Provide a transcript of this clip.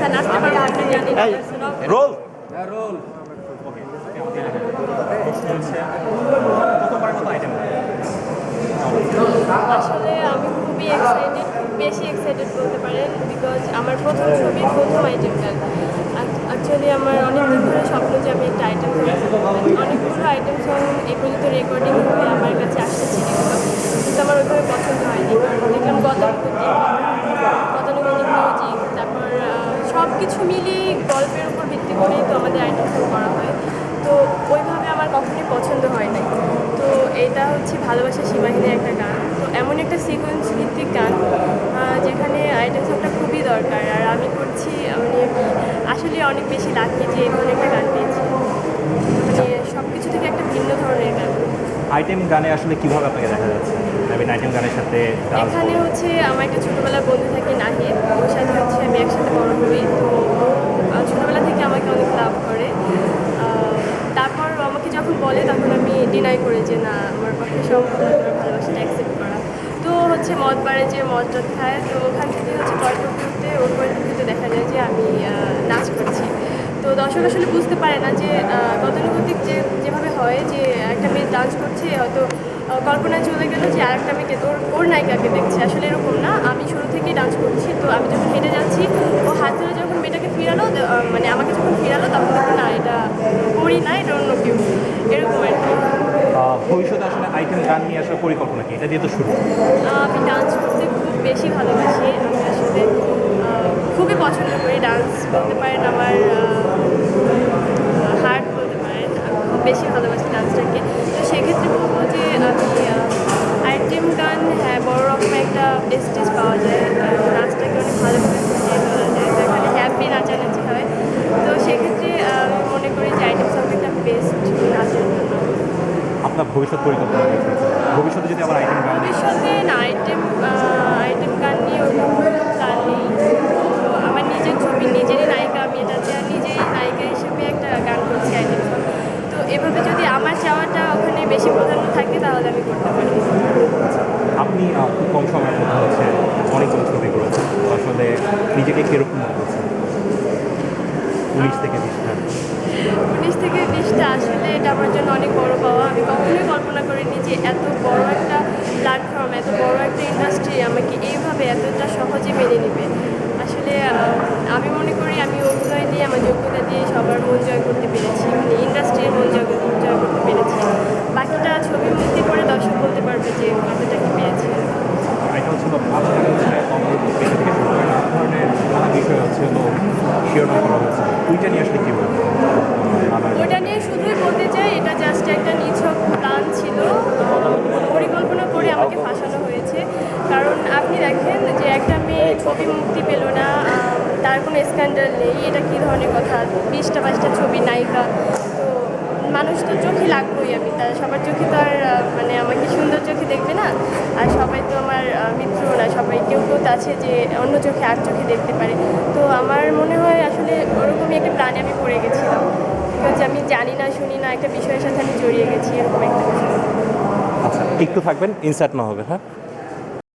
ব্যথা পারব role. Item আসলে আমি খুবই এক্সাইটেড বেশি এক্সাইটেড বলতে পারেন বিকজ আমার প্রথম ছবির প্রথম আইটেম গান। অ্যাকচুয়ালি আমার অনেক দিন ধরে স্বপ্ন যে আমি একটা আইটেম অনেকগুলো আইটেম সং এই পর্যন্ত রেকর্ডিং হয়ে আমার কাছে আসছে সিডিগুলো কিন্তু আমার ওইভাবে পছন্দ হয়নি। দেখলাম গতানুগতিক গতানুগতিক মিউজিক তারপর সব কিছু মিলিয়ে গল্পের উপর ভিত্তি করেই তো আমাদের শুরু করা হয়। তো ওইভাবে আমার কখনোই পছন্দ হয় নাই। তো এটা হচ্ছে ভালোবাসা সীমাহীনের একটা গান। তো এমন একটা সিকোয়েন্স ভিত্তিক গান যেখানে আইটেম সংটা খুবই দরকার। আর আমি করছি মানে আসলে অনেক বেশি লাকি যে ধরনের একটা গান পেয়েছি মানে সব কিছু থেকে একটা ভিন্ন ধরনের গান আইটেম গানে আসলে কীভাবে আপনাকে দেখা যাচ্ছে? মিন আইটেম গানের সাথে এখানে হচ্ছে আমার একটা ছোটোবেলার বন্ধু থাকে নাহিদ। ওর সাথে হচ্ছে আমি একসাথে বড় হই। তো ছোটোবেলা থেকে আমাকে অনেক লাভ করে। তারপর আমাকে যখন বলে তখন আমি ডিনাই করে যে না আমার পক্ষে সম্ভব না তোমার ভালোবাসাটা অ্যাকসেপ্ট করা। তো হচ্ছে মদ বাড়ে যে মদ টদ খায় তো ওখান থেকে হচ্ছে পয়েন্ট অফ ভিউতে ওর পয়েন্ট অফ ভিউতে দেখা যায় যে আমি দর্শক আসলে বুঝতে পারে না যে গতানুগতিক যে যেভাবে হয় যে একটা মেয়ে ডান্স করছে হয়তো কল্পনায় চলে গেলো যে আরেকটা মেয়েকে তোর ওর নায়িকাকে দেখছে। আসলে এরকম না। আমি শুরু থেকেই ডান্স করছি তো আমি যখন হেঁটে যাচ্ছি ও হাত ধরে যখন মেয়েটাকে ফিরালো মানে আমাকে যখন ফিরালো তখন দেখো না এটা করি না এটা অন্য কেউ। এরকম আর কি। ভবিষ্যতে আসলে আইটেম গান নিয়ে আসার পরিকল্পনা কি? এটা দিয়ে তো শুরু। আমি ডান্স করতে খুব বেশি ভালোবাসি। আমি আসলে খুবই পছন্দ করি ডান্স। বলতে পারেন আমার হার্ট বলতে পারেন আমি খুব বেশি ভালোবাসি নাচটাকে। তো সেক্ষেত্রে বলব যে আমি আইটেম গান হ্যাঁ বড় রকম একটা প্রেস্টিজ পাওয়া যায়। নাচটাকে অনেক ভালোভাবে ফুটিয়ে তোলা যায়। তো এখানে হ্যাপি নাচানাচি হয়। তো সেক্ষেত্রে আমি মনে করি যে আইটেম একটা বেস্ট নাচের জন্য। আপনার ভবিষ্যৎ পরিকল্পনা? ভবিষ্যতে যদি আমার আইটেম গান ভবিষ্যতে আইটেম উনিশ থেকে বিশটা উনিশ থেকে বিশটা আসলে এটা আমার জন্য অনেক বড় পাওয়া। আমি কখনোই কল্পনা করিনি যে এত বড় একটা প্ল্যাটফর্ম এত বড় একটা ইন্ডাস্ট্রি আমাকে এইভাবে এতটা সহজে মেনে নেবে। আসলে আমি মনে করি আমি অভিনয় দিয়ে আমার যোগ্যতা দিয়ে সবার মন জয় করতে পেরেছি। মানে ইন্ডাস্ট্রির মন জয় করতে- জয় করতে পেরেছি বাকিটা ছবি মুক্তি করে দর্শক বলতে পারবে যে কতটা কি পেয়েছি এটা হচ্ছে হলো আপনার হচ্ছে অঙ্গরূপ পেশা থেকে শুরু করে নানা ধরনের নানা বিষয় হচ্ছে হলো শিরোনাম করা হয়েছে ওইটা নিয়ে আসলে কী বলব ওইটা নিয়ে শুধুই বলতে চাই, এটা জাস্ট একটা নিছক প্ল্যান ছিল। পরিকল্পনা করে আমাকে ফাঁসানো হয়েছে। কারণ আপনি দেখেন যে একটা মেয়ে ছবি মুক্তি পেল না তার কোনো স্ক্যান্ডাল নেই। এটা কী ধরনের কথা? বিশটা বাইশটা ছবি, নায়িকা। মানুষ তো চোখে লাগবোই আমি তার সবার চোখে তো আর মানে আমাকে সুন্দর চোখে দেখবে না? আর সবাই তো আমার মিত্র না, সবাই কেউ কেউ তো আছে যে অন্য চোখে আর চোখে দেখতে পারে। তো আমার মনে হয় আসলে ওরকমই একটা প্ল্যানে আমি পড়ে গেছিলাম। বিকজ আমি জানি না, শুনি না, একটা বিষয়ের সাথে আমি জড়িয়ে গেছি, এরকম একটা আচ্ছা একটু থাকবেন, ইনসার্ট না হবে হ্যাঁ?